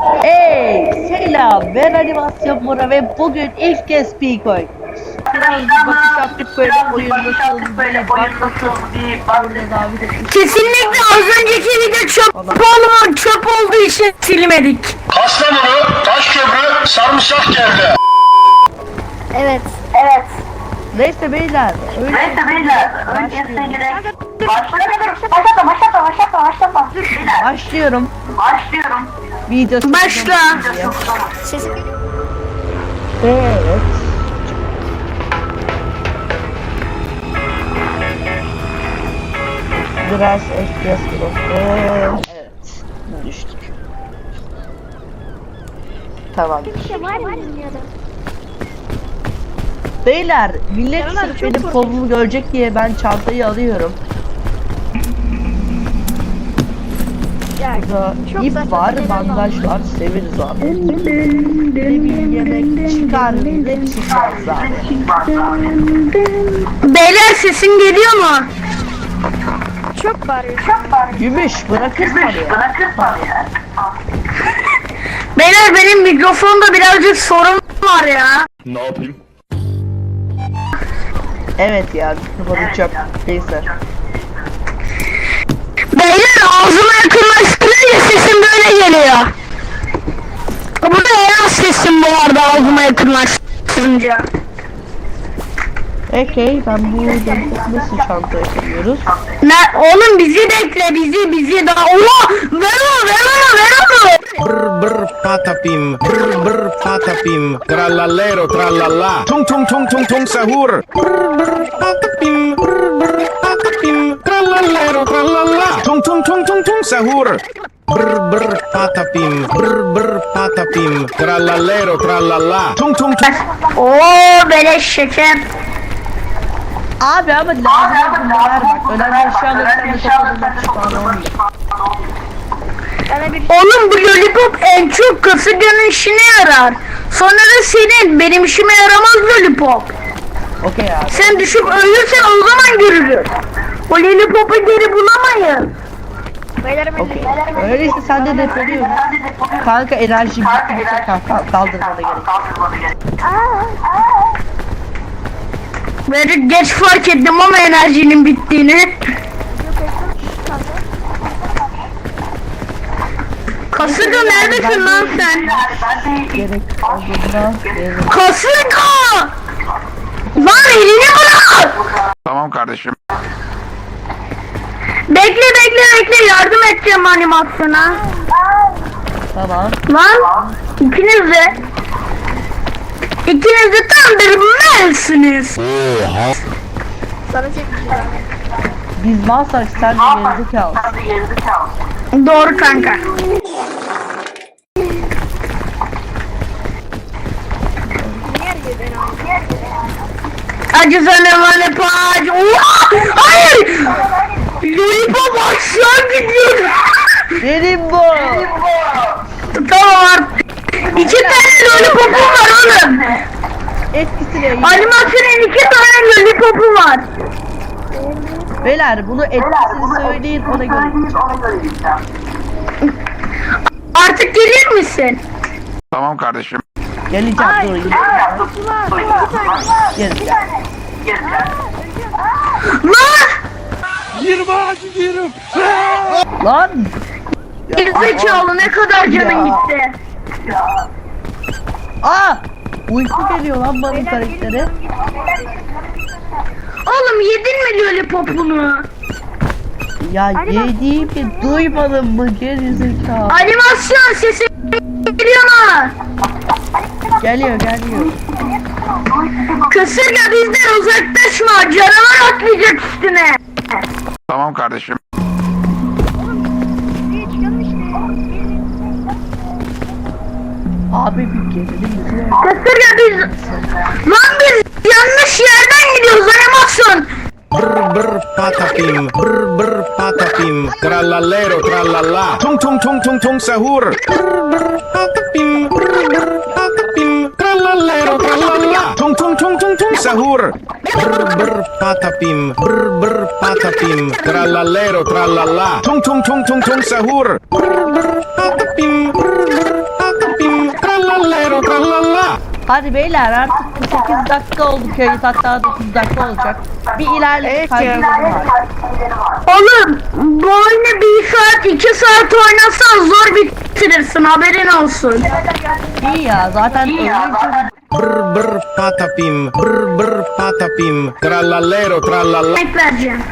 Hey selam ben animasyon Bora ve bugün ilk kez Peak oynuyoruz. Biraz bir bakış yaptık böyle oyun nasıl böyle baktık böyle davet ettik. Kesinlikle az önceki video çöp olma çöp olduğu için silmedik. Kastamonu, Taşköprü, Sarımsak geldi. Evet. Evet. Neyse beyler öyle Neyse beyler. Öncesine gerek. Başlatma, başlatma, başlatma, başlatma. Beyler, başlıyorum. başlıyorum. Videosu Başla. Sesim Evet. Biraz FPS bloklu. Evet. Düştük. Tamam. şey var mı bilmiyorum. Beyler millet sırf benim kolumu görecek diye ben çantayı alıyorum. Ya Burada Çok ip saçma var, şeyler bandaj var, severiz abi. Ne bir yemek çıkar ne çıkmaz abi. Beyler sesim geliyor mu? çok bağırıyor. Gümüş bırakırsan ya. Bırakırsan ya. Beyler benim mikrofonda birazcık sorun var ya. Ne yapayım? Evet ya mikrofonu çöp. Neyse. Beyler ağzıma yakınlaştırınca sesim böyle geliyor. Bu da en az sesim bu arada ağzıma yakınlaştırınca. Okey ben bu nasıl çantaya koyuyoruz? Ne oğlum bizi bekle bizi bizi patapim, brr brr patapim, trallallero trallalla, tung tung tung tung tung sahur. Brr brr patapim, brr brr patapim, trallallero trallalla, tung tung tung tung tung sahur. Brr brr patapim, brr brr patapim, trallallero trallalla, tung tung tung. Oo beleş şeker. Abi ama lazım bunlar bak. Önemli eşyaları Oğlum bu lollipop en çok kasırganın işine yarar. Sonra da senin benim işime yaramaz lollipop. Okey abi. Sen düşüp ölürsen o zaman görülür. O lollipopu geri bulamayız. beylerim Okey. Öyleyse sen de depoluyorsun. Kanka enerji bittikçe kanka kaldırmana gerek. Böyle geç fark ettim ama enerjinin bittiğini. Kasırga neredesin lan sen? Gerek olduğunda gerek. Kasırga! Lan elini bırak! Tamam kardeşim. Bekle bekle bekle yardım edeceğim animasyona. Tamam. Lan ikiniz de ikiniz de tam bir melsiniz. sana çekeceğim. Biz malsak sen de gerizekalı. Doğru kanka. Acı sana bana paç. Hayır! Lollipop aşağı gidiyor. Benim bu. tamam artık. İki tane lollipopum var oğlum. Etkisine Animasyonun iki tane lollipopu var. Beyler bunu etkisini söyleyin ona göre. Artık gelir misin? Tamam kardeşim. Geleceğim dur. Geleceğim. Lan! Lan. Gerizekalı ne kadar canın gitti. Aa! Uyku geliyor lan bana karakteri. Oğlum yedin mi lollipopunu? Ya yediğimi duymadın mı gerizekalı? Animasyon sesi geliyor mu? Geliyor geliyor. Kısırga bizden uzaklaşma. Canavar atlayacak üstüne. Tamam kardeşim. Abi bir gerilim bizi. Kısırga biz... patapim, brr brr patapim, trallallero trallalla, tung tung tung tung tung sahur. Brr brr patapim, brr brr patapim, trallallero trallalla, tung tung tung tung tung sahur. Brr brr patapim, brr brr patapim, trallallero trallalla, tung tung tung tung tung sahur. Brr brr patapim, brr brr trallallero, trallalla. Hadi beyler artık bu 8 dakika oldu kayıt hatta 9 dakika olacak. Bir ilerleme Evet var. Oğlum bu oyunu bir saat iki saat oynasan zor bitirirsin haberin olsun. İyi ya zaten ölünce Brr brr patapim, brr brr patapim, trallallero, trallalla. Ek vereceğim.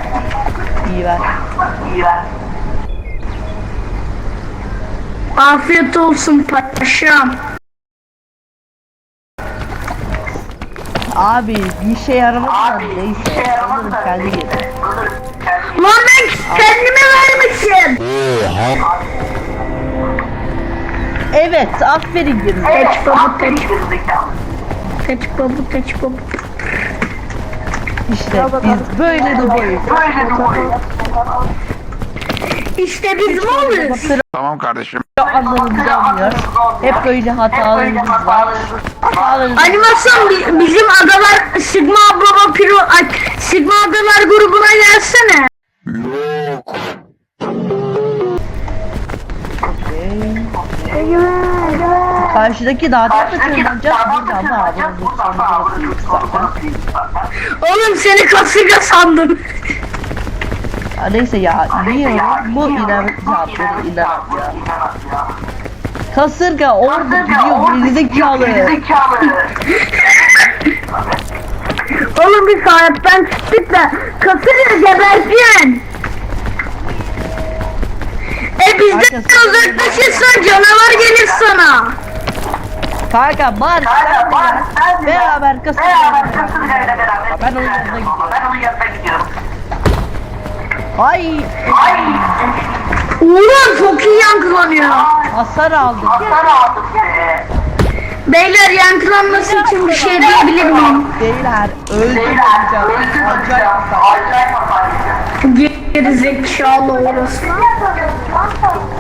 iyi ver. Afiyet olsun paşam. Abi bir şey yaramadı da neyse. Sanırım kendi gelir. Lan ben kendime vermişim. Evet aferin geri. Teç babu teç. Teç babu teç babu. İşte biz böyle de boyuz. İşte biz malız. Tamam kardeşim. anlamımızı almıyor. Hep böyle hatalarımız var. Hatalarımız Animasyon bi- bizim adalar Sigma Baba Piro ay, Sigma Adalar grubuna gelsene. Karşıdaki dağda da tırmanacağız. Bir ama ablamın zaten. Oğlum seni kasırga sandım. Ya neyse ya niye bu inen ya bunu inen ya. Kasırga orada gidiyor gerizekalı. Oğlum bir saatten çıktık da kasırga geberceksin. E bizden uzaklaşırsan canavar gelir sana. Kanka Barış sen. Beraber kasırga. Ben onun yanına gidiyorum. Ay Ulan çok iyi yankılanıyor. hasar aldım. Beyler yankılanması için bir şey diyebilir miyim? Beyler hocam. Acayip hasar. Geri zekalı orası.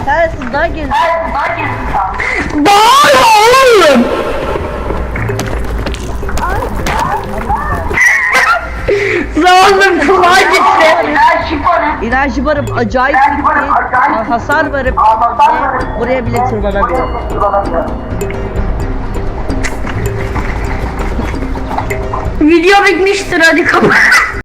Sensin daha geri. Bağır oğlum. Zalim kulağa gitti. Enerji barım acayip gitti. Hasar varım. Ve buraya bile tırmanamıyorum. Video bitmiştir hadi kapat.